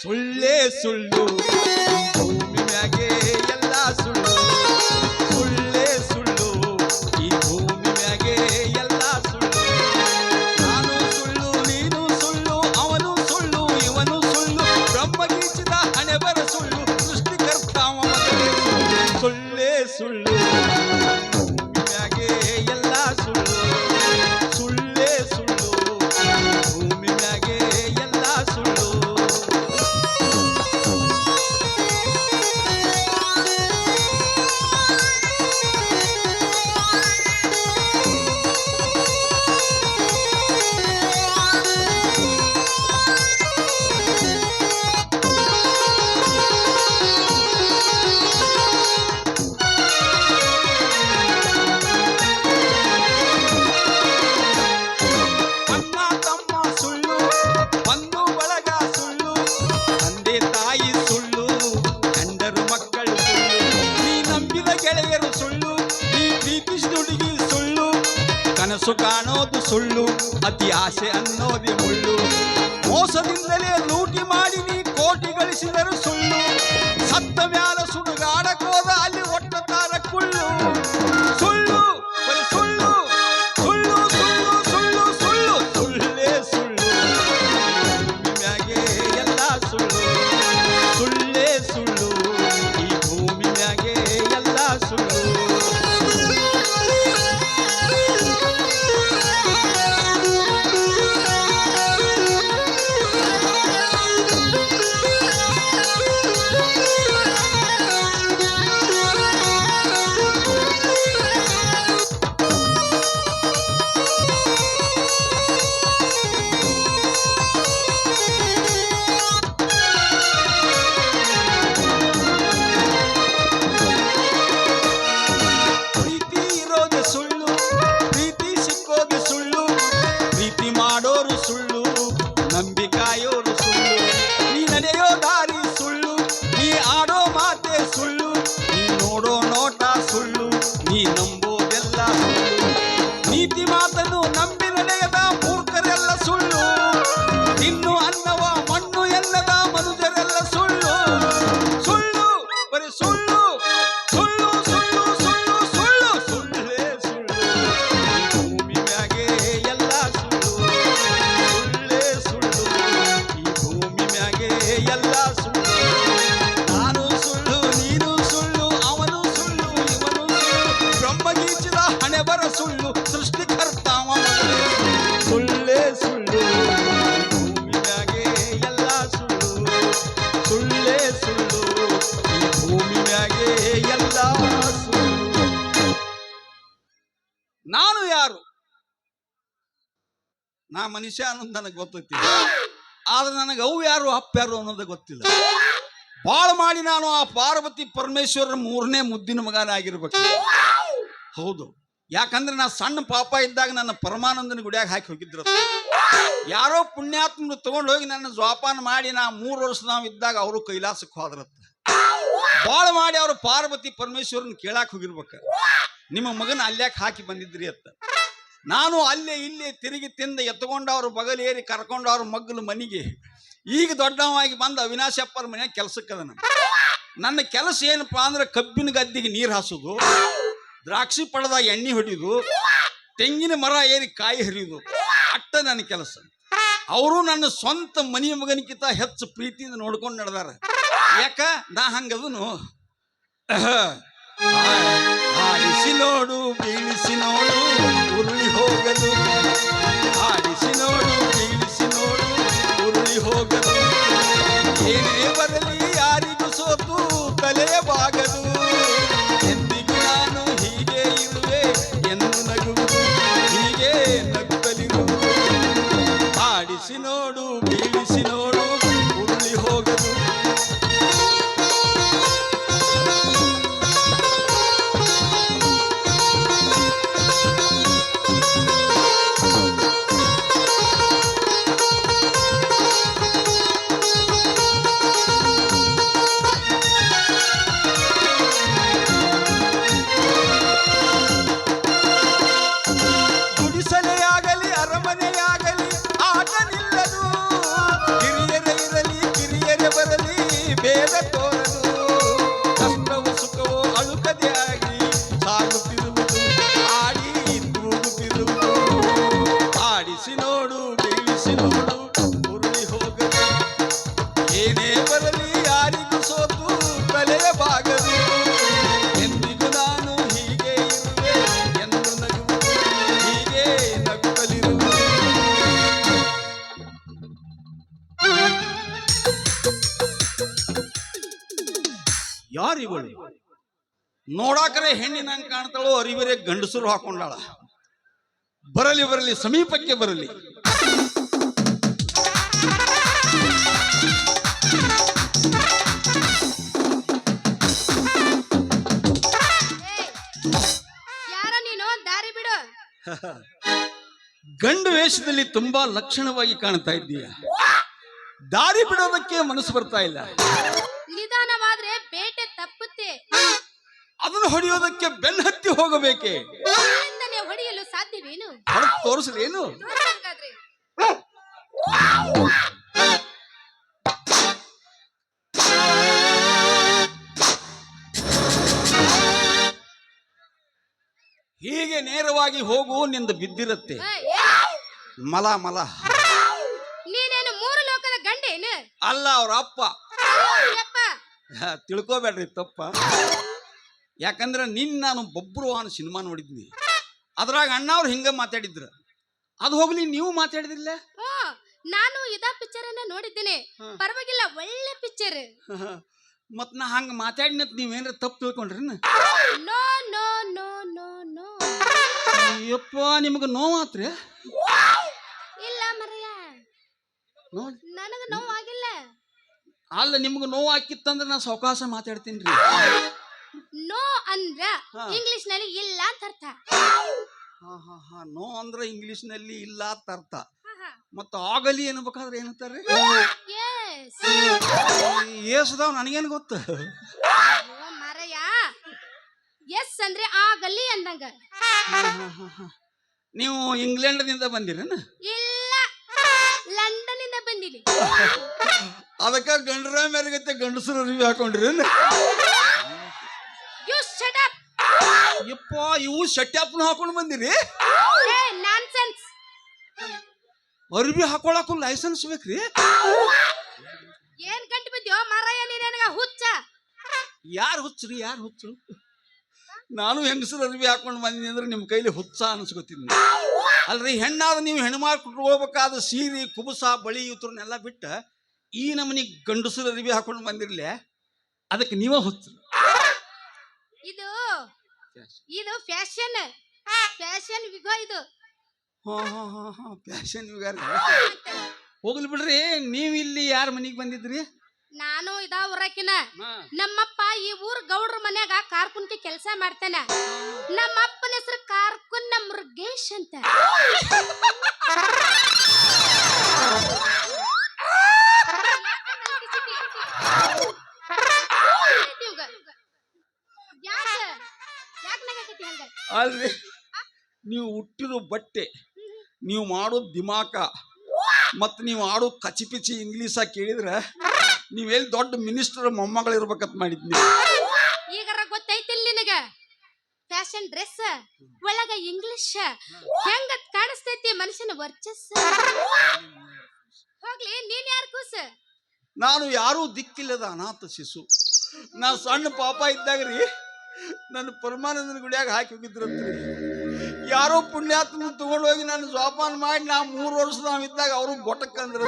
ಸುಳ್ಳೇ ಸುಳ್ಳು ಭೂಮಿ ಮ್ಯಾಗೆ ಮನುಷ್ಯ ಅನ್ನೋದು ನನಗೆ ಗೊತ್ತೈತಿ ಆದ್ರೆ ನನಗೆ ಅವು ಯಾರು, ಅಪ್ಪ ಯಾರು ಅನ್ನೋದು ಗೊತ್ತಿಲ್ಲ. ಬಾಳ ಮಾಡಿ ನಾನು ಆ ಪಾರ್ವತಿ ಪರಮೇಶ್ವರ ಮೂರನೇ ಮುದ್ದಿನ ಮಗನಾಗಿರ್ಬೇಕು ಹೌದು. ಯಾಕಂದ್ರೆ ನಾ ಸಣ್ಣ ಪಾಪ ಇದ್ದಾಗ ನನ್ನ ಪರಮಾನಂದನ ಗುಡಿಯಾಗ ಹಾಕಿ ಹೋಗಿದ್ರು ಯಾರೋ ಪುಣ್ಯಾತ್ಮರು ತಗೊಂಡು ಹೋಗಿ ನನ್ನ ಜೋಪಾನ ಮಾಡಿ ನಾ ಮೂರು ವರ್ಷ ನಾವು ಇದ್ದಾಗ ಅವರು ಕೈಲಾಸಕ್ಕೆ ಹೋದ್ರತ್ತ. ಬಾಳ ಮಾಡಿ ಅವರು ಪಾರ್ವತಿ ಪರಮೇಶ್ವರನ್ ಕೇಳಾಕ್ ಹೋಗಿರ್ಬೇಕ. ನಿಮ್ಮ ಮಗನ ಅಲ್ಯಾಕ್ ಹಾಕಿ ಬಂದಿದ್ರಿ ಅಂತ ನಾನು ಅಲ್ಲೇ ಇಲ್ಲೇ ತಿರುಗಿ ತಿಂದ ಎತ್ಕೊಂಡು ಅವ್ರ ಬಗಲೇರಿ ಕರ್ಕೊಂಡು ಅವ್ರ ಮಗ್ಗಲು ಮನೆಗೆ. ಈಗ ದೊಡ್ಡವಾಗಿ ಬಂದ ಅವಿನಾಶಪ್ಪರ ಮನೆ ಕೆಲಸಕ್ಕದ ನಾನು ನನ್ನ ಕೆಲಸ ಏನಪ್ಪಾ ಅಂದ್ರೆ ಕಬ್ಬಿನ ಗದ್ದಿಗೆ ನೀರು ಹಾಸೋದು, ದ್ರಾಕ್ಷಿ ಪಡೆದಾಗ ಎಣ್ಣೆ ಹೊಡಿಯೋದು ತೆಂಗಿನ ಮರ ಏರಿ ಕಾಯಿ ಹರಿಯೋದು. ಅಟ್ಟ ನನ್ನ ಕೆಲಸ. ಅವರು ನನ್ನ ಸ್ವಂತ ಮನಿ ಮಗನಿಗಿಂತ ಹೆಚ್ಚು ಪ್ರೀತಿಯಿಂದ ನೋಡ್ಕೊಂಡು ನಡೆದಾರ. ಯಾಕ? ನಾ ಹಂಗದನು. ಆಡಿಸಿ ನೋಡು ಬೀಳಿಸಿ ನೋಡು ಉರುಳಿ ಹೋಗದು. ಅರಿವರೆ ಗಂಡಸರು ಹಾಕೊಂಡಾಳ. ಬರಲಿ ಬರಲಿ ಸಮೀಪಕ್ಕೆ ಬರಲಿ. ಯಾರ ನೀನು? ದಾರಿ ಬಿಡು. ಗಂಡು ವೇಷದಲ್ಲಿ ತುಂಬಾ ಲಕ್ಷಣವಾಗಿ ಕಾಣ್ತಾ ಇದ್ದೀಯ. ದಾರಿ ಬಿಡೋದಕ್ಕೆ ಮನಸ್ಸು ಬರ್ತಾ ಇಲ್ಲ. ನಿಧಾನವಾದ್ರೆ ಬೇಟೆ ತಪ್ಪುತ್ತೆ. ಅದನ್ನು ಹೊಡೆಯೋದಕ್ಕೆ ಬೆನ್ನತ್ತಿ ಹೋಗಬೇಕೆ? ಇಲ್ಲಿಂದಲೇ ಹೊಡೆಯಲು ಸಾಧ್ಯವೇನು? ತೋರಿಸಲೇನು. ಹೀಗೆ ನೇರವಾಗಿ ಹೋಗು ನಿಂದ ಬಿದ್ದಿರುತ್ತೆ. ಮಲ ಮಲ. ನೀನೇನು ಮೂರು ಲೋಕದ ಗಂಡೇನು? ಅಲ್ಲ ಅವ್ರ ಅಪ್ಪ. ತಿಳ್ಕೊಬೇಡ್ರಿ ತಪ್ಪ. ಯಾಕಂದ್ರೆ ನಿನ್ನ ನಾನು ಬೊಬ್ರುವಾನ ಸಿನಿಮಾ ನೋಡಿದ್ನಿ. ಅದ್ರಾಗ ಅಣ್ಣವ್ರು ಹಿಂಗ ಮಾತಾಡಿದ್ರು. ಅದು ಹೋಗ್ಲಿ ನೀವು ಮಾತಾಡಿದ್ರಿಲ್ಲ? ಹ್ಞೂ ನಾನು ಇದಾ ಪಿಕ್ಚರ್ ಅನ್ನ ನೋಡಿದ್ದೇನೆ. ಪರವಾಗಿಲ್ಲ ಒಳ್ಳೆ ಪಿಕ್ಚರ್ ಮತ್ ನಾ ಹಂಗ ಮಾತಾಡಿನತ್ ನೀವೇನ್ರ ತಪ್ಪು ತಿಳ್ಕೊಂಡ್ರಿ no no no no no. Ayyappa ನಿಮ್ಗೆ ನೋವಾತ್ರಿ ಇಲ್ಲ ನನಗೆ ನನಗ ನೋವಾಗಿಲ್ಲ ಅಲ್ಲ ನಿಮ್ಗೆ ನೋವು ಹಾಕಿತ್ತಂದ್ರೆ ನಾ ಸಾವಕಾಶ ಮಾತಾಡ್ತೀನಿ ರೀ. ನೋ ಅಂದ್ರ. ಇಂಗ್ಲಿಷ್ನಲ್ಲಿ ಇಲ್ಲ ಅಂತ ಅರ್ಥ. ಹಾ ಹಾ ಹಾ. ನೋ ಅಂದ್ರೆ ಇಂಗ್ಲಿಷ್ನಲ್ಲಿ ಇಲ್ಲ ಅಂತ ಅರ್ಥ. ಮತ್ತೆ ಆಗಲಿ ಅನ್ಬೇಕಾದ್ರೆ ಏನಂತಾರೆ. ಏಸದಾವ್ ನನಗೇನು ಗೊತ್ತು? ಎಸ್ ಅಂದ್ರೆ ಆಗಲಿ ಅಂದಂಗ. ನೀವು ಇಂಗ್ಲೆಂಡ್ನಿಂದ ಹಾ. ನೀವು ಇಂಗ್ಲೆಂಡ್ನಿಂದ ಬಂದಿರೇನ? ಇಲ್ಲ. ಲಂಡನ್ ಇಂದ ಬಂದಿರಿ ಅದಕ್ಕ ಗಂಡರ ಮೇಲೆ ಗಂಡಸರು ರಿವ್ಯೂ ಅಪ್ ಯಪ್ಪ ಇವು ಶಟ್ಯಾಪ್ನ ಹಾಕೊಂಡು ಬಂದಿರಿ? ನಾನ್ಸೆನ್ಸ್ ಅರಿವಿ ಹಾಕೊಳಕ್ಕೂ ಲೈಸೆನ್ಸ್ ಬೇಕ್ರಿ? ಏನ್ ಗಂಟು ಬಿದ್ಯೋ? ಮಾರಾಯ ನೀನ್ ನನಗ ಹುಚ್ಚ? ಯಾರು ಹುಚ್ಚರಿ ಯಾರು ಹುಚ್ಚು ನಾನು ಹೆಂಗಸರು ಅರಿವಿ ಹಾಕೊಂಡು ಬಂದಿನಿ ಅಂದ್ರೆ ನಿಮ್ಮ ಕೈಲಿ ಹುಚ್ಚ ಅನ್ಸ್ಕೊತೀನಿ. ಅಲ್ರಿ ಹೆಣ್ಣಾದ ನೀವು ಹೆಣ್ಮಾರ್ ಹೋಗ್ಬೇಕಾದ ಸೀರೆ ಕುಬುಸ ಬಳಿ ಇವ್ರನ್ನೆಲ್ಲ ಬಿಟ್ಟ ಈ ನಮನಿ ಗಂಡಸರು ಅರಿವಿ ಹಾಕೊಂಡು ಬಂದಿರ್ಲೆ ಅದಕ್ಕೆ ನೀವೇ ಹುಚ್ಚು ಇದು ಇದು ಫ್ಯಾಷನ್. ಫ್ಯಾಷನ್ ವಿಗೋ ಇದು. ಫ್ಯಾಷನ್ ಯುಗಾರ ಹೋಗ್ಲಿ ಬಿಡ್ರಿ ನೀವು ಇಲ್ಲಿ ಯಾರ ಮನೆಗೆ ಬಂದಿದ್ರಿ? ನಾನು ಇದಾ ಊರಾಕಿನ. ನಮ್ಮಪ್ಪ ಈ ಊರ್ ಗೌಡ್ರ ಮನ್ಯಾಗ ಕಾರ್ಕುನ್ಕೆ ಕೆಲಸ ಮಾಡ್ತಾನ. ನಮ್ಮಪ್ಪನ ಹೆಸರು ಕಾರ್ಕುನ್ನ ಮೃಗೇಶ್ ಅಂತ. ನೀವು ಹುಟ್ಟಿರೋ ಬಟ್ಟೆ. ನೀವು ಮಾಡೋ ದಿಮಾಕ. ಮತ್ತು ನೀವು ಆಡೋ ಕಚಿಪಿಚಿ ಇಂಗ್ಲೀಷ ಕೇಳಿದ್ರೆ ನೀವೆಲ್ಲಿ ದೊಡ್ಡ ಮಿನಿಸ್ಟರ್ ಮೊಮ್ಮಗಳು ಇರ್ಬೇಕಂತ ಮಾಡಿದ್ನಿ. ಈಗರ ಗೊತ್ತೈತಿಲ್ ನಿನಗೆ? ಫ್ಯಾಷನ್ ಡ್ರೆಸ್ ಒಳಗ ಇಂಗ್ಲಿಷ್ ಹೆಂಗ ಕಾಣಿಸ್ತೈತಿ ಮನುಷ್ಯನ ವರ್ಚಸ್ ಹೋಗ್ಲಿ ನೀನ್ ಯಾರು ಕೂಸ? ನಾನು ಯಾರೂ ದಿಕ್ಕಿಲ್ಲದ ಅನಾಥ ಶಿಶು. ನಾ ಸಣ್ಣ ಪಾಪ ಇದ್ದಾಗ ರೀ ನನ್ನ ಪರಮಾನಂದನ ಗುಡಿಯಾಗ ಹಾಕಿ ಹೋಗಿದ್ರಂತ್ರಿ. ಯಾರೋ ಪುಣ್ಯಾತ್ಮ ತಗೊಂಡೋಗಿ ನಾನು ಜೋಪಾನ ಮಾಡಿ ನಾ ಮೂರು ವರ್ಷ ನಾವು ಇದ್ದಾಗ ಅವರು ಗೊಟ್ಟಕ್ಕಂದ್ರ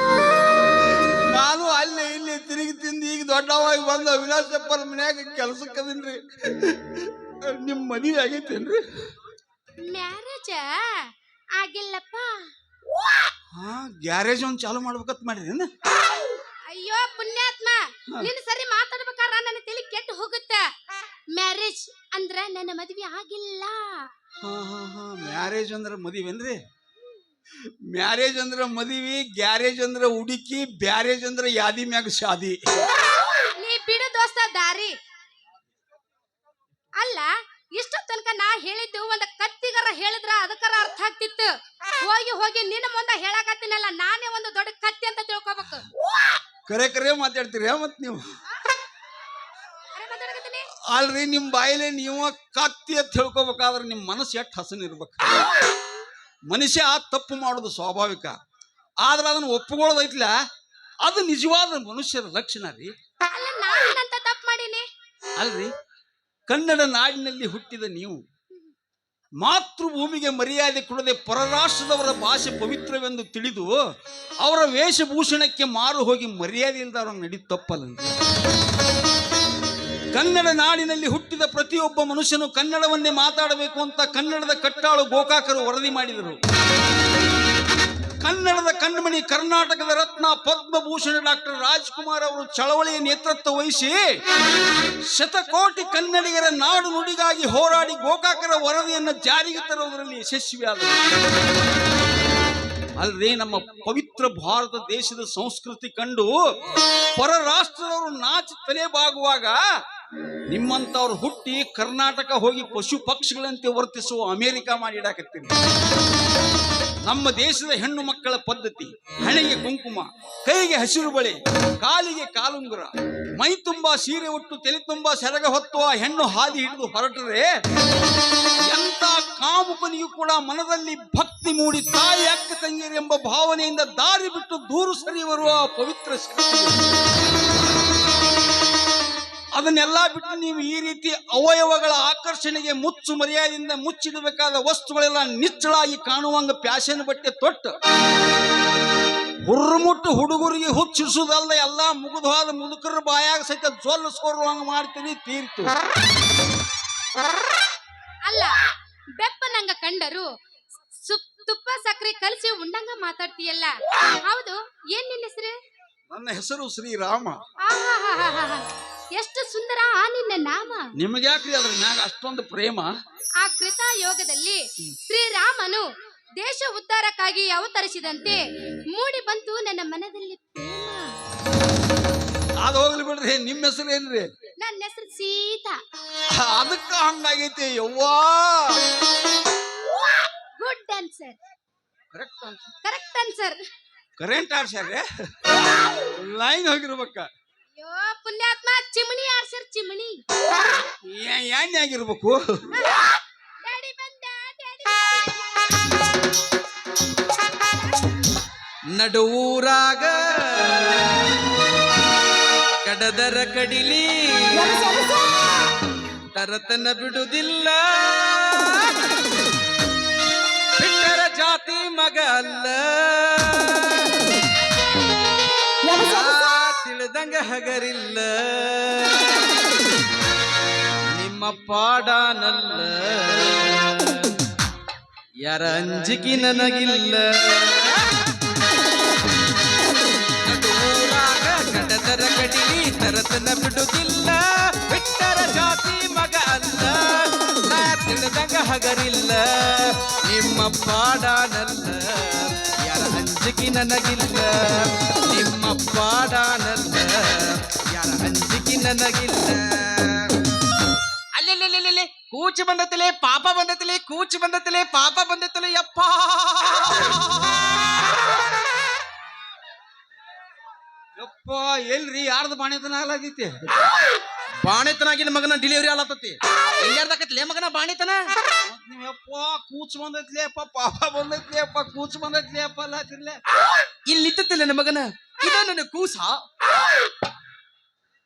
ನಾನು ಅಲ್ಲಿ ಇಲ್ಲಿ ತಿರುಗಿ ತಿಂದು ಈಗ ದೊಡ್ಡವಾಗಿ ಬಂದ ಅವಿನಾಶಪ್ಪರ ಮನ್ಯಾಗ ಕೆಲ್ಸಕ್ಕೆ ಅದನ್ರಿ. ನಿಮ್ಮ ಮದುವೆ ಆಗೈತೇನ್ರಿ? ಮ್ಯಾರೇಜ? ಆಗಿಲ್ಲಪ್ಪ. ಹಾ ಗ್ಯಾರೇಜ್ ಒಂದು ಚಾಲು ಮಾಡ್ಬೇಕಂತ ಮಾಡಿರೇನ? ಅಯ್ಯೋ ಪುಣ್ಯಾತ್ಮ ನಿನ್ನ ಸರಿ ಮಾತಾಡ್ಬೇಕಾರ ನನ್ನ ತಲೆ ಕೆಟ್ಟು ಹೋಗುತ್ತೆ. ಮ್ಯಾರೇಜ್ ಅಂದ್ರೆ ನನ್ನ ಮದ್ವೆ ಆಗಿಲ್ಲ. ಹಾ ಹಾ ಹಾ. ಮ್ಯಾರೇಜ್ ಅಂದ್ರೆ ಮದುವೆನ್ರಿ ಮ್ಯಾರೇಜ್ ಅಂದ್ರೆ ಮದುವೆ ಗ್ಯಾರೇಜ್ ಅಂದ್ರೆ ಹುಡುಕಿ ಬ್ಯಾರೇಜ್ ಅಂದ್ರೆ ಯಾದಿ ಮ್ಯಾಗ ಶಾದಿ. ನೀ ಬಿಡು ದೋಸ್ತ ದಾರಿ. ಅಲ್ಲ ಇಷ್ಟು ತನಕ ನಾ ಹೇಳಿದ್ದು ಒಂದು ಕತ್ತಿಗರ ಹೇಳಿದ್ರ ಅದಕ್ಕರ ಅರ್ಥ ಆಗ್ತಿತ್ತು. ಹೋಗಿ ಹೋಗಿ ನಿನ್ನ ಮುಂದೆ ಹೇಳಕತ್ತೀನಲ್ಲ ನಾನೇ ಒಂದು ದೊಡ್ಡ ಕತ್ತಿ ಅಂತ ತಿಳ್ಕೊಬೇಕು. ಕರೆ ಕರೆ ಮಾತಾಡ್ತೀರಿ ಮತ್ ನೀವು? ಅಲ್ರಿ ನಿಮ್ ಬಾಯಿಲೆ ನೀವು ಕತ್ತಿ ಅಂತ ಹೇಳ್ಕೋಬೇಕಾದ್ರೆ ನಿಮ್ ಮನಸ್ಸು ಎಷ್ಟು ಹಸನ್ ಇರ್ಬೇಕು. ಮನುಷ್ಯ ತಪ್ಪು ಮಾಡೋದು ಸ್ವಾಭಾವಿಕ. ಆದ್ರೆ ಅದನ್ನ ಒಪ್ಪಿಕೊಳ್ಳೋದೈತ್ಲ? ಅದು ನಿಜವಾದ ಮನುಷ್ಯರ ಲಕ್ಷಣ ರೀ. ಅಲ್ರಿ ಕನ್ನಡ ನಾಡಿನಲ್ಲಿ ಹುಟ್ಟಿದ ನೀವು. ಮಾತೃಭೂಮಿಗೆ ಮರ್ಯಾದೆ ಕೊಡದೆ ಪರರಾಷ್ಟ್ರದವರ ಭಾಷೆ ಪವಿತ್ರವೆಂದು ತಿಳಿದು ಅವರ ವೇಷಭೂಷಣಕ್ಕೆ ಮಾರು ಹೋಗಿ ಮರ್ಯಾದೆಯಿಂದ ಅವರನ್ನು ನಡಿ ತಪ್ಪಲ್ಲ ಕನ್ನಡ ನಾಡಿನಲ್ಲಿ ಹುಟ್ಟಿದ ಪ್ರತಿಯೊಬ್ಬ ಮನುಷ್ಯನು ಕನ್ನಡವನ್ನೇ ಮಾತಾಡಬೇಕು ಅಂತ ಕನ್ನಡದ ಕಟ್ಟಾಳು ಗೋಕಾಕರು ವರದಿ ಮಾಡಿದರು. ಕನ್ನಡದ ಕಣ್ಮಣಿ ಕರ್ನಾಟಕದ ರತ್ನ ಪದ್ಮಭೂಷಣ ಡಾಕ್ಟರ್ ರಾಜ್ಕುಮಾರ್ ಅವರು ಚಳವಳಿಯ ನೇತೃತ್ವ ವಹಿಸಿ ಶತಕೋಟಿ ಕನ್ನಡಿಗರ ನಾಡು ನುಡಿಗಾಗಿ ಹೋರಾಡಿ ಗೋಕಾಕರ ವರದಿಯನ್ನು ಜಾರಿಗೆ ತರುವುದರಲ್ಲಿ ಯಶಸ್ವಿಯಾದರು. ಅಲ್ಲದೆ ನಮ್ಮ ಪವಿತ್ರ ಭಾರತ ದೇಶದ ಸಂಸ್ಕೃತಿ ಕಂಡು ಪರ ರಾಷ್ಟ್ರದವರು ನಾಚಿ ತಲೆ ಬಾಗುವಾಗ ನಿಮ್ಮಂತವ್ರು ಹುಟ್ಟಿ ಕರ್ನಾಟಕ ಹೋಗಿ ಪಶು ಪಕ್ಷಿಗಳಂತೆ ವರ್ತಿಸುವ ಅಮೆರಿಕ ಮಾಡಿಡಾಕತ್ತೀರಿ ನಮ್ಮ ದೇಶದ ಹೆಣ್ಣು ಮಕ್ಕಳ ಪದ್ಧತಿ, ಹಣೆಗೆ ಕುಂಕುಮ, ಕೈಗೆ ಹಸಿರು ಬಳೆ, ಕಾಲಿಗೆ ಕಾಲುಂಗುರ, ಮೈ ತುಂಬಾ ಸೀರೆ ಉಟ್ಟು ತಲೆ ತುಂಬಾ ಸೆರಗ ಹೊತ್ತು ಆ ಹೆಣ್ಣು ಹಾದಿ ಹಿಡಿದು ಹೊರಟರೆ ಎಂತ ಕಾಮುಕನಿಗೂ ಕೂಡ ಮನದಲ್ಲಿ ಭಕ್ತಿ ಮೂಡಿ ತಾಯಿ ಅಕ್ಕ ತಂಗಿಯರು ಎಂಬ ಭಾವನೆಯಿಂದ ದಾರಿ ಬಿಟ್ಟು ದೂರು ಬರುವ ಪವಿತ್ರ ಶಕ್ತಿ ಅದನ್ನೆಲ್ಲ ಬಿಟ್ಟು ನೀವು ಈ ರೀತಿ ಅವಯವಗಳ ಆಕರ್ಷಣೆಗೆ ಮುಚ್ಚು ಮರ್ಯಾದೆಯಿಂದ ಮುಚ್ಚಿಡಬೇಕಾದ ವಸ್ತುಗಳೆಲ್ಲ ನಿಚ್ಚಳಾಗಿ ಕಾಣುವಂಗ ಪ್ಯಾಶನ್ ಬಟ್ಟೆ ತೊಟ್ಟು. ಹುರ್ಮುಟ್ಟು ಹುಡುಗರಿಗೆ ಹುಚ್ಚಿಸುವುದಲ್ಲ ಎಲ್ಲ ಮುಗಿದವಾದ ಮುದುಕರ ಬಾಯಾಗ ಸಹಿತ ಜೊಲ್ಲು ಸೋರುವಂಗ ಮಾಡ್ತೀರಿ ತೀರ್ತು. ಅಲ್ಲ ಬೆಪ್ಪ ನಂಗ ಕಂಡರು ತುಪ್ಪ ಸಕ್ಕರೆ ಕಲಸಿ ಉಂಡಂಗ ಮಾತಾಡ್ತೀಯಲ್ಲ. ಹೌದು ಏನ್ ನಿನ್ನ ಹೆಸರು? ನನ್ನ ಹೆಸರು ಶ್ರೀರಾಮ. ಎಷ್ಟು ಸುಂದರ ಆ ನಿನ್ನ ನಾಮ? ನಿಮಗೆ ಯಾಕ್ರಿ ಅದ್ರ ಮ್ಯಾಗ ಅಷ್ಟೊಂದು ಪ್ರೇಮ? ಆ ಕೃತ ಯೋಗದಲ್ಲಿ ಶ್ರೀರಾಮನು ದೇಶ ಉದ್ಧಾರಕ್ಕಾಗಿ ಅವತರಿಸಿದಂತೆ ಮೂಡಿ ಬಂತು ನನ್ನ ಮನದಲ್ಲಿ ಪ್ರೇಮ. ಅದು ಹೋಗ್ಲಿ ಬಿಡ್ರಿ ನಿಮ್ಮ ಹೆಸರು ಏನ್ರಿ? ನನ್ನ ಹೆಸರು ಸೀತಾ. ಅದಕ್ಕ ಹಂಗಾಗೈತಿ ಯವ್ವಾ? Good answer correct correct answer current ಆಡ್ಸ್ಯಾರ್ರೆ line ಹೋಗಿರ್ಬೇಕ. ಅಯ್ಯೋ ಪುಣ್ಯಾತ್ಮ ಚಿಮಣಿ ಆರ್ಸರ್ ಚಿಮಣಿ? ಏ- ಎಣ್ಣೆ ಆಗಿರ್ಬೇಕು? ಡ್ಯಾಡಿ ಬಂದ ಡ್ಯಾಡಿ ನಡುವೂರಾಗ ಕಡದರ ಕಡಿಲಿ ತರತನ ಬಿಡುದಿಲ್ಲ. ಬಿಟ್ಟರ ಜಾತಿ ಮಗ ಅಲ್ಲ. ತಿಳಿದಂಗ ಹಗರಿಲ್ಲ. ನಿಮ್ಮ ಪಾಡಾನಲ್ಲ ಯಾರ ಅಂಜಿಕಿ ನನಗಿಲ್ಲ. ಕಡದರ ಕಡಿಲಿ ತರತನ ಬಿಡುದಿಲ್ಲ. ಬಿಟ್ಟರ ಜಾತಿ ಮಗ ಅಲ್ಲ. ನಾ ತಿಳಿದಂಗ ಹಗರಿಲ್ಲ. ನಿಮ್ಮ ಪಾಡಾನಲ್ಲ ಅಂಜಿಕೆ ನನಗಿಲ್ಲ. ನಿಮ್ಮ ಪಾಡಾನಲ್ಲ ಯಾರ ಅಂಜಿಕೆ ನನಗಿಲ್ಲ. ಅಲ್ಲಿ ಕೂಚು ಬಂದತಲೇ ಪಾಪ ಬಂದತಲೇ ಕೂಚು ಬಂದತಲೇ ಪಾಪ ಬಂದತಲೇ ಯಪ್ಪ. ಯಪ್ಪ, ಎಲ್ರಿ ಯಾರ್ದು ಬಾಣಿತನ ಆಗೈತಿ ಬಾಣಿತನಾಗಿನ ಮಗನ ಡಿಲಿವರಿ ಆಲತ್ತತಿ ಎಲ್ಲಿಯಾರ್ದಾಕತ್ಲೆ ಮಗನ ಬಾಣಿತನ? ಯಪ್ಪ ಕೂಚ್ ಬಂದೈತ್ಲೇಪ್ಪ ಪಾಪ ಬಂದೈತ್ಲೇಪ್ಪ ಕೂಚ್ ಬಂದೈತ್ಲೇಪ್ಪ ಅಲ್ಲತ್ತಿರ್ಲೆ ಇಲ್ಲಿ ಇತ್ತಿಲ್ಲ ನನ್ನ ಮಗನ? ಇದ ನನ್ನ ಕೂಸ?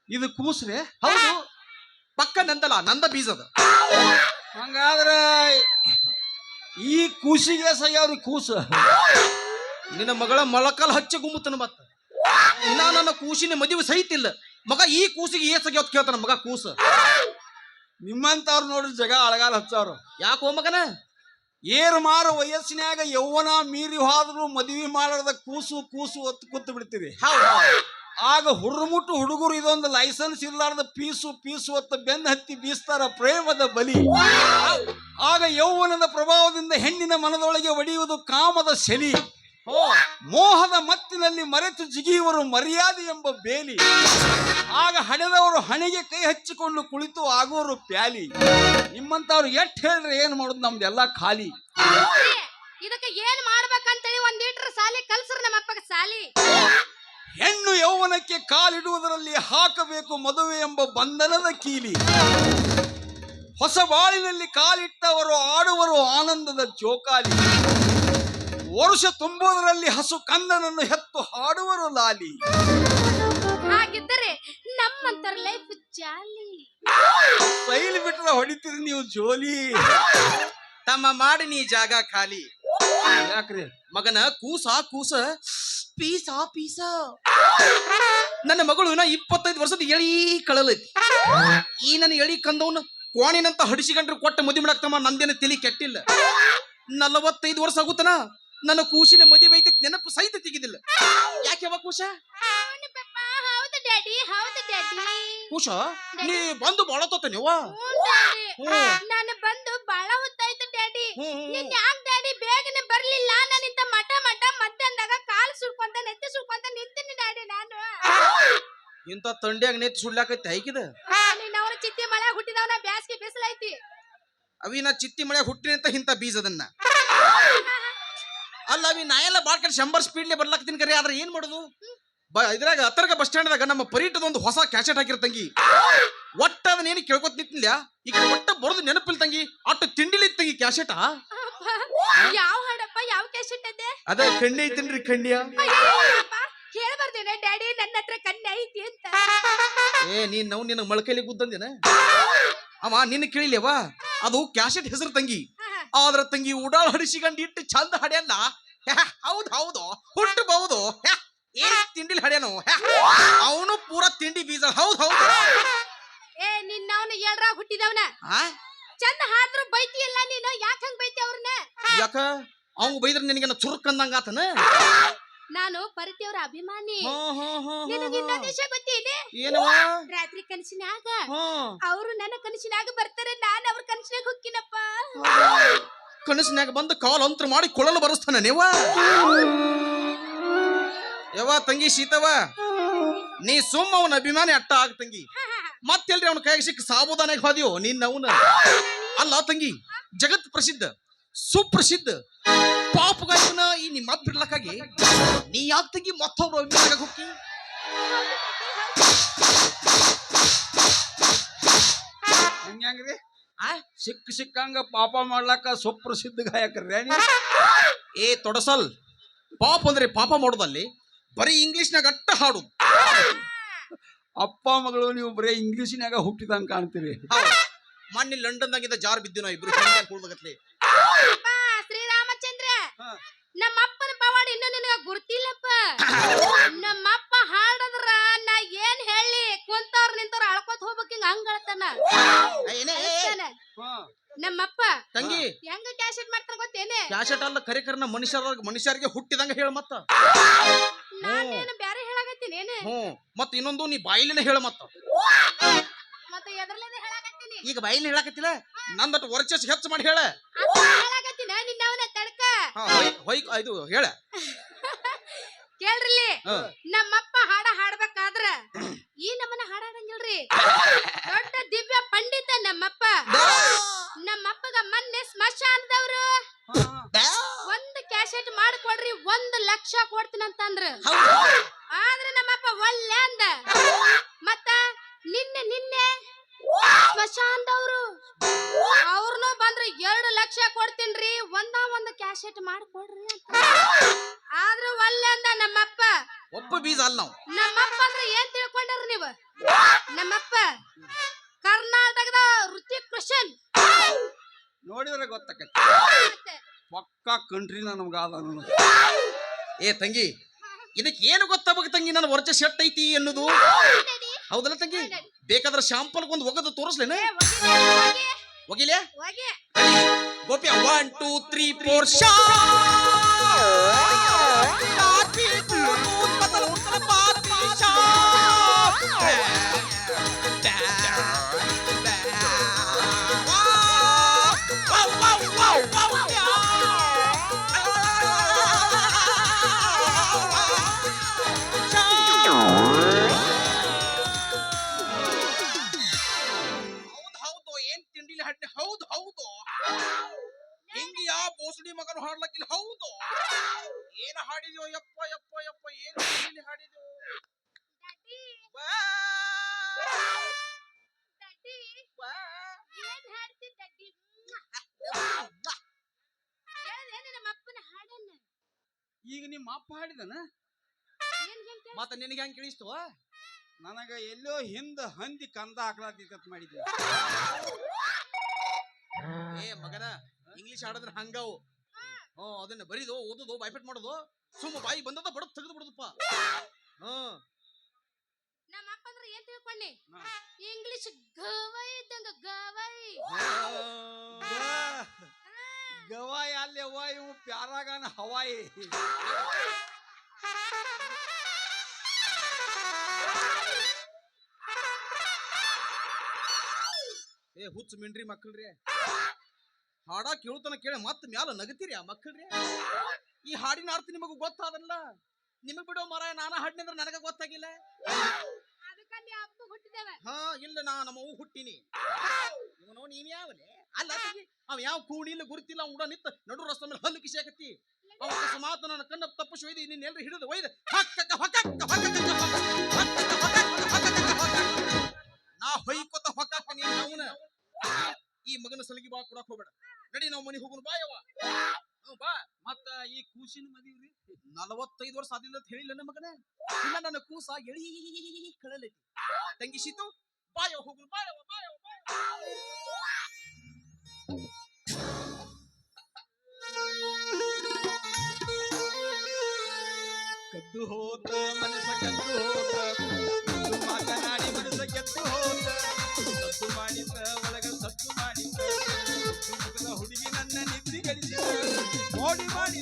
ಇದು ಕೂಸ್ರಿ ಹೌದು. ಪಕ್ಕ ನಂದಲ್ಲ ನಂದ ಬೀಜದ. ಹಂಗಾದ್ರೆ ಈ ಕೂಸಿಗೆ ಸಯ್ಯವ್ರಿ ಕೂಸ. ನಿನ್ನ ಮಗಳ ಮೊಳಕಲ್ ಹಚ್ಚಿ ಗುಮ್ಮುತ್ತನ ಮತ್ತ. ಇನ್ನ ನನ್ನ ಕೂಸಿನ ಮದುವೆ ಸಹಿತಿಲ್ಲ ಮಗ ಈ ಕೂಸಿಗೆ ಏಸಾಗಿ ಹೊತ್ತು ಕೇಳ್ತಾನ ಮಗ ಕೂಸ? ನಿಮ್ಮಂತವ್ರು ನೋಡ್ರಿ ಜಗ ಅಳಗಾಲ ಹಚ್ಚವ್ರು. ಯಾಕೋ ಮಗನ? ಏರು ಮಾರು ವಯಸ್ಸಿನಾಗ ಯೌವನ ಮೀರಿ ಹೋದ್ರು ಮದುವೆ ಮಾಡದ ಕೂಸು ಕೂಸು ಹೊತ್ತು ಕೂತು ಬಿಡ್ತೀರಿ. ಆಗ ಹುರ್ಮುಟ್ಟು ಹುಡುಗರು ಇದೊಂದು ಲೈಸೆನ್ಸ್ ಇರ್ಲಾರ್ದ ಪೀಸು ಪೀಸು ಹೊತ್ತು ಬೆನ್ನ ಹತ್ತಿ ಬೀಸ್ತಾರ ಪ್ರೇಮದ ಬಲಿ. ಆಗ ಯೌವನದ ಪ್ರಭಾವದಿಂದ ಹೆಣ್ಣಿನ ಮನದೊಳಗೆ ಒಡೆಯುವುದು ಕಾಮದ ಹೋ ಮೋಹದ ಮತ್ತಿನಲ್ಲಿ ಮರೆತು ಜಿಗಿಯುವರು ಮರ್ಯಾದೆ ಎಂಬ ಬೇಲಿ. ಆಗ ಹಣದವರು ಹಣೆಗೆ ಕೈ ಹಚ್ಚಿಕೊಂಡು ಕುಳಿತು ಆಗೋರು ಪ್ಯಾಲಿ. ನಿಮ್ಮಂತವ್ರು ಎಷ್ಟ್ ಹೇಳಿದ್ರೆ ಏನ್ ಮಾಡೋದು ನಮ್ದೆಲ್ಲ ಖಾಲಿ. ಇದಕ್ಕೆ ಏನ್ ಮಾಡ್ಬೇಕಂತೇಳಿ ಒಂದ್ ಲೀಟರ್ ಸಾಲಿ ಕಲ್ಸ್ರ ನಮ್ಮ ಅಪ್ಪಗೆ ಸಾಲಿ. ಹೆಣ್ಣು ಯೌವನಕ್ಕೆ ಕಾಲಿಡುವುದರಲ್ಲಿ ಹಾಕಬೇಕು ಮದುವೆ ಎಂಬ ಬಂಧನದ ಕೀಲಿ. ಹೊಸ ಬಾಳಿನಲ್ಲಿ ಕಾಲಿಟ್ಟವರು ಆಡುವರು ಆನಂದದ ಜೋಕಾಲಿ. ವರುಷ ತುಂಬುವುದರಲ್ಲಿ ಹಸು ಕಂದನನ್ನು ಹೆತ್ತು ಹಾಡುವರು ಲಾಲಿ. ಹಾಗಿದ್ದರೆ ನಮ್ಮಂತರ ಲೈಫ್ ಜಾಲಿ ಸೈಲ್ ಬಿಟ್ರ ಹೊಡಿತೀರಿ ನೀವು ಜೋಲಿ. ತಮ್ಮ ಮಾಡಿ ನೀ ಜಾಗ ಖಾಲಿ. ಯಾಕ್ರಿ? ಮಗನ ಕೂಸ ಕೂಸ ಪೀಸ ಪೀಸ. ನನ್ನ ಮಗಳು ನಾ ಇಪ್ಪತ್ತೈದು ವರ್ಷದ ಎಳಿ ಕಳಲೈತಿ. ಈ ನನ್ನ ಎಳಿ ಕಂದವನು ಕೋಣಿನಂತ ಹಡಿಸಿಕೊಂಡ್ರೆ ಕೊಟ್ಟ ಮದುವೆ ಮಾಡಕ್ತಮ್ಮ ನಂದೇನ ತಿಳಿ ಕೆಟ್ಟಿಲ್ಲ. ನಲವತ್ತೈದು ವರ್ಷ ಆಗುತ್ತನ? ನನ್ನ ಕೂಸಿನ ಮದುವೆ ಐತಿ ನೆನಪು ಸಹಿತ ತೆಗಿದಿಲ್ಲ. ಯಾಕೆ ಹೌದು ಡ್ಯಾಡಿ ಕೂಸ ನೀ ಬಂದು ಬಾಳತ್ತ ನೀವ? ನಾನು ಬಂದು ಬಾಳ ಹೊತ್ತಾಯ್ತು ಡ್ಯಾಡಿ. ನಿನ್ ಯಾಕ್ ಡ್ಯಾಡಿ ಬೇಗನೆ ಬರ್ಲಿಲ್ಲ? ನಾನು ಇಂತ ಮಠ ಮಠ ಅಂದಾಗ ಕಾಲು ಸುಡ್ಕೊಂತ ನೆತ್ತಿ ಸುಡ್ಕೊಂತ ನಿಂತೀನಿ ಡ್ಯಾಡಿ ನಾನು. ಇಂತ ತಂಡ್ಯಾಗ ನೆತ್ತಿ ಸುಡ್ಲಾಕೈತಿ ಹೈಕಿದ? ನೀನ್ ಅವ್ರ ಚಿತ್ತಿ ಮಳೆ ಹುಟ್ಟಿದವನ ಬ್ಯಾಸ್ಗೆ ಬಿಸಿಲೈತಿ. ಅವಿನ ಚಿತ್ತಿ ಮಳೆ ಹುಟ್ಟಿನಂತ ಇಂತ ಬೀಜದನ್ನ ಅಲ್ಲ ಅವಿ ನಾ ಎಲ್ಲ ಬಾಳ್ ಕಡೆ ಶಂಬರ್ ಸ್ಪೀಡ್ಲಿ ಬರ್ಲಾಕ್ತೀನಿ ಕರೆ ಆದ್ರೆ ಏನ್ ಮಾಡೋದು? ಬ ಇದ್ರಾಗ ಹತ್ತರ್ಗ ಬಸ್ ಸ್ಟ್ಯಾಂಡ್ದಾಗ ನಮ್ಮ ಪರೀಟದ ಒಂದು ಹೊಸ ಕ್ಯಾಸೆಟ್ ಹಾಕಿರ ತಂಗಿ. ಒಟ್ಟ ಅದನ್ನೇನು ಕೇಳ್ಕೊತ ನಿಂತಿಲ್ಲ ಈಗ ಒಟ್ಟ ಬರೋದು ನೆನಪಿಲ್ಲ ತಂಗಿ ಅಟ್ಟು ತಿಂಡಿಲಿ ತಂಗಿ ಕ್ಯಾಸೆಟ ಯಾವ ಹಾಡಪ್ಪ ಯಾವ ಕ್ಯಾಸೆಟ್ ಅದೇ? ಅದ ಕಣ್ಣಿ ಐತೇನ್ರಿ ಕಣ್ಣಿಯ ಹೇಳ್ಬಾರ್ದೇನೆ ಡ್ಯಾಡಿ ನನ್ನ ಹತ್ರ ಕಣ್ಣೆ ಐತಿ ಅಂತ. ಏ ನೀನ್ ನಾವು ನಿನ್ನ ಮೊಳಕೈಲಿ ಗುದ್ದಂದೇನ? ಅವ ನಿನ್ನ ಕೇಳಿಲ್ಯವ ಅದು ಕ್ಯಾಸೆಟ್ ಹೆಸರು ತಂಗಿ. ಆದ್ರ ತಂಗಿ ಉಡಾಳ್ ಹಡಿಸಿಕೊಂಡು ಇಟ್ಟು ಚಂದ ಹಡ್ಯಲ್ಲ ಹೌದ್ ಹೌದು. ಹುಟ್ಟಬಹುದು. ಏನ್ ತಿಂಡಿಲ್ ಹಡ್ಯಾನು? ಅವನು ಪೂರ ತಿಂಡಿ ಬೀಜ. ಹೌದ್ ಹೌದು. ಏ ನಿನ್ನವನ ಏಳ್ರಾಗ ಹುಟ್ಟಿದವನ? ಚಂದ ಹಾದ್ರು ಬೈತಿಯಲ್ಲ ನೀನು? ಯಾಕ ಹಂಗ್ ಬೈತಿ ಅವ್ರನ್ನ? ಯಾಕ? ಅವ್ ಬೈದ್ರ ನಿನಗೆ ಚುರುಕ್ ಅಂದಂಗ ಆತನ ನಾನು ಪರಿತಿಯವರ ಅಭಿಮಾನಿ. ವಿಷಯ ರಾತ್ರಿ ಕನಸಿನಾಗ. ಅವರು ನನ್ನ ಕನಸಿನಾಗ ಬರ್ತಾರೆ ನಾನು ಅವ್ರ ಕನಸಿನಾಗ ಹುಕ್ಕಿನಪ್ಪ. ಕನಸಿನಾಗ ಬಂದು ಕಾಲ್ ಅಂತ್ರ ಮಾಡಿ ಕೊಳಲು ಬರಸ್ತಾನ ನೀವ? ಯವ್ವ ತಂಗಿ ಶೀತವ ನೀ ಸುಮ್ಮ ಅವನ ಅಭಿಮಾನಿ ಅಟ್ಟ ಆಗ ತಂಗಿ. ಮತ್ತೆಲ್ರಿ ಅವನ ಕೈಗೆ ಸಿಕ್ಕ ಸಾಬುದಾನಾಗ ಹೋದಿಯೋ ನಿನ್ನ ಅವನ ಅಲ್ಲ ತಂಗಿ ಜಗತ್ ಪ್ರಸಿದ್ಧ ಸುಪ್ರಸಿದ್ಧ ಪಾಪ ಗಾಯಕನ ಈ ನಿಮ್ಮ ಬಿಡ್ಲಕ್ಕಾಗಿ ನೀ ಯಾಕೆ ತಂಗಿ ಮತ್ತೊಬ್ರು ಅಭಿಮಾನ ಹೋಗಿ ಹೆಂಗ್ರಿ ಆ? ಸಿಕ್ಕ ಸಿಕ್ಕಂಗ ಪಾಪ ಮಾಡ್ಲಕ್ಕ ಸುಪ್ರಸಿದ್ಧ ಗಾಯಕರ್ರಿ ನೀವು? ಏ ತೊಡಸಲ್ ಪಾಪ ಅಂದ್ರೆ ಪಾಪ ಮಾಡೋದಲ್ಲಿ ಬರೀ ಇಂಗ್ಲಿಷ್ನಾಗ ಅಟ್ಟ ಹಾಡು ಅಪ್ಪ ಮಗಳು ನೀವು ಬರೀ ಇಂಗ್ಲಿಷಿನಾಗ ಹುಟ್ಟಿದಂಗ ಕಾಣ್ತೀರಿ ಮೊನ್ನೆ ಲಂಡನ್ದಾಗಿದ್ದ ಜಾರ್ ಬಿದ್ದು ನಾವು ಇಬ್ರು ಕುಳ್ದಾಗತ್ಲಿ. ನಮ್ಮ ಅಪ್ಪನ ಪವಾಡ ಇನ್ನ ನಿನಗ ಗುರ್ತಿಲ್ಲಪ್ಪ. ನಮ್ಮಪ್ಪ ಹಾಡದ್ರ ನಾ ಏನ್ ಹೇಳಿ ಕುಂತವ್ರ ನಿಂತವ್ರ ಅಳ್ಕೊತ ಹೋಗ್ಬೇಕ ಹಿಂಗ ಹಂಗ ಅಳ್ತಾನ. ನಮ್ಮಪ್ಪ ತಂಗಿ. ಹೆಂಗ ಕ್ಯಾಶೆಟ್ ಮಾಡ್ತಾರ ಗೊತ್ತೇನೆ? ಕ್ಯಾಶೆಟ್ ಅಲ್ಲ ಕರೆ ಕರೆ ಮನುಷ್ಯರ ಮನುಷ್ಯರಿಗೆ ಹುಟ್ಟಿದಂಗ ಹೇಳ ಮತ್ತ. ನಾನೇನು ಬ್ಯಾರೆ ಹೇಳಾಕತ್ತೀನಿ ಏನು? ಹ್ಮ್ ಮತ್ತ ಇನ್ನೊಂದು ನೀ ಬಾಯಿಲಿನ ಹೇಳ ಮತ್ತ. ಮತ್ತೆ ಎದರ್ಲಿಂದ ಹೇಳಾಕತ್ತೀನಿ. ಈಗ ಬಾಯಿಲಿನ ಹೇಳಕತ್ತಿಲ್ಲ? ನಂದಟ್ ವರ್ಚಸ್ ಹೆಚ್ಚು ಮಾಡಿ ಹೇಳ ಅಪ್ಪ ಹೇಳಾಕತ್ತೀನಿ ನಿನ್ನವನ ತಡ್ಕ ಹಾ, ಹೊಯ್ ಇದು ಹೇಳ. ಕೇಳ್ರಿ ಹಾ. ನಮ್ಮಪ್ಪ ಹಾಡ ಹಾಡ್ಬೇಕಾದ್ರ ಈ ನಮ್ಮನ ಹಾಡಾಡಂಗಿಲ್ರಿ. ದೊಡ್ಡ ದಿವ್ಯ ಪಂಡಿತ ನಮ್ಮಪ್ಪ. ನಮ್ಮಪ್ಪಗ ಮೊನ್ನೆ ಸ್ಮಶಾನದವ್ರು. ಒಂದು ಕ್ಯಾಸೆಟ್ ಮಾಡ್ಕೊಡ್ರಿ ಒಂದ್ ಲಕ್ಷ ಕೊಡ್ತೀನಂತಂದ್ರ. ಆದ್ರೆ ನಮ್ಮಪ್ಪ ಒಲ್ಲೆ ಅಂದ. ಮತ್ತ ನಿನ್ನೆ ನಿನ್ನೆ ಸ್ಮಶಾನದವ್ರು. ಅವ್ರನ್ನೂ ಬಂದ್ರು ಎರಡು ಲಕ್ಷ ಕೊಡ್ತೀನ್ರಿ ಒಂದ ಕ್ಯಾಸೆಟ್ ಮಾಡ್ಕೊಡ್ರಿ ಅಂತ. ಆದ್ರೂ ಒಲ್ಲೆ ಅಂದ ನಮ್ಮಪ್ಪ. ಒಪ್ಪ ಬೀಜ ಅಲ್ಲ ನಾವು. ನಮ್ಮಪ್ಪ ಅಂದ್ರೆ ಏನ್ ತಿಳ್ಕೊಂಡ್ರಿ ನೀವು? ನಮ್ಮಪ್ಪ. ಕರ್ನಾಟಕದ ಋತಿಕ್ ಕೃಷನ್ ನೋಡಿದ್ರೆ ಗೊತ್ತಾಕೈತಿ ಪಕ್ಕ ನಮ್ಗಾದ ಅನ್ನೋದು ಏ ತಂಗಿ ಇದಕ್ಕೆ ಏನು ಗೊತ್ತಾಗಬೇಕು ತಂಗಿ? ನನ್ನ ವರ್ಚ ಶೆಟ್ ಐತಿ ಅನ್ನೋದು. ಹೌದಲ್ಲ ತಂಗಿ? ಬೇಕಾದ್ರೆ ಶಾಂಪಲ್ ಒಂದು ಒಗದು ತೋರಿಸ್ಲೇನ? Bopia one two three four shot. Tati bluetooth patalong empat, shot. Wow wow wow wow wow. ನಿನಗೆ ಹೆಂಗ್ ಕೇಳಿಸ್ತು? ನನಗ ಎಲ್ಲೋ ಹಿಂದ ಹಂದಿ ಕಂದ ಹಾಕ್ಲಾತಿತ್ತ ಮಾಡಿದ್ವಿ. ಏ ಮಗನ ಇಂಗ್ಲಿಷ್ ಆಡಿದ್ರೆ ಹಂಗವು. ಹ್ಞೂ ಅದನ್ನ ಬರೀದು ಓದೋದು ಬೈಪೆಟ್ ಮಾಡೋದು. ಸುಮ್ಮ ಬಾಯಿ ಬಂದದ ಬಡ ತೆಗೆದು ಬಿಡುದಪ್ಪ ಹ್ಮ್ ನಮ್ಮ ಅಪ್ಪ ಅಂದ್ರ ಏನ್ ತಿಳ್ಕೊಂಡಿ ಇಂಗ್ಲಿಷ್ ಗವೈ ಇದ್ದಂಗ ಗವೈ ಗವಾಯಿ ಅಲ್ಲಿ ಅವ್ವ ಇವು ಪ್ಯಾರಾಗಾನ ಹವಾಯಿ. ಏ ಹುಚ್ಚ ಮಿಂಡ್ರಿ ಮಕ್ಕಳ್ರಿ ಹಾಡ ಕೇಳುತ್ತನ ಕೇಳಿ ಮತ್ತೆ ಮ್ಯಾಲ ನಗತೀರಿ ಆ ಮಕ್ಕಳ್ರಿ ಈ ಹಾಡಿನ ಅರ್ಥ ನಿಮಗ ಗೊತ್ತಾದಲ್ಲ ನಿಮಗ್ ಬಿಡೋ ಮರ ನಾನ ಹಾಡಿನಿ ಅಂದ್ರೆ ನನಗ ಗೊತ್ತಾಗಿಲ್ಲ ಹಾ ಇಲ್ಲ ನಾ ನಮ್ಮ ಅವ್ವ ಹುಟ್ಟಿನಿ ಇವನು ನೀವ್ ಯಾವಲೆ ಅಲ್ಲ ಅವ್ ಯಾವ ಕೂಣಿ ಇಲ್ಲ ಗುರುತಿಲ್ಲ ಉಡ ನಿತ್ತ ನಿಂತ ನಡು ರಸ್ತೆ ಮೇಲೆ ಹಲ್ಲು ಕಿಸಿಯಾಕತ್ತಿ ಅವ ಅಕಸ್ಮಾತ್ ನನ್ನ ಕಣ್ಣ ತಪ್ಪಿಸಿ ಒಯ್ದು ನೀನ್ ಎಲ್ರು ಹಿಡಿದು ಒಯ್ದು ಹಕ್ಕಕ್ಕ ಹೊಕ್ಕಕ್ಕ ಹೊಕ್ಕಕ್ಕ ಹೊಕ್ಕಕ್ಕ. ನಾ ಹೊಯ್ಕೊತ ಹೊಕ್ಕ ನೀನ್ ಅವನ ಈ ಮಗನ ಸಲಗಿ ಬಾ, ಕೊಡಕ್ ಹೋಗ್ಬೇಡ. ನಡಿ, ನಾವು ಮನೆ ಹೋಗೋಣ. ಬಾ, ಯವ್ವ. ಹ್ಞೂ ಬಾ. ಮತ್ತ ಈ ಕೂಸಿನ ಮದಿವ್ರಿ ನಲವತ್ತೈದು ವರ್ಷ ಆದಿಲ್ಲ ಅಂತ ಹೇಳಿಲ್ಲ ನನ್ನ ಮಗನ. ಇಲ್ಲ ನನ್ನ ಕೂಸ ಎಳಿ ಕಳಲೈತಿ. ತಂಗಿ ಶೀತು ಬಾಯವ ಹೋಗುಣ. ಬಾಯವ ಬಾಯವ ಬಾಯವ ಕದ್ದು ಹೋತ ಮನಸ ಕದ್ದು ಹೋತ. ಮೋಡಿ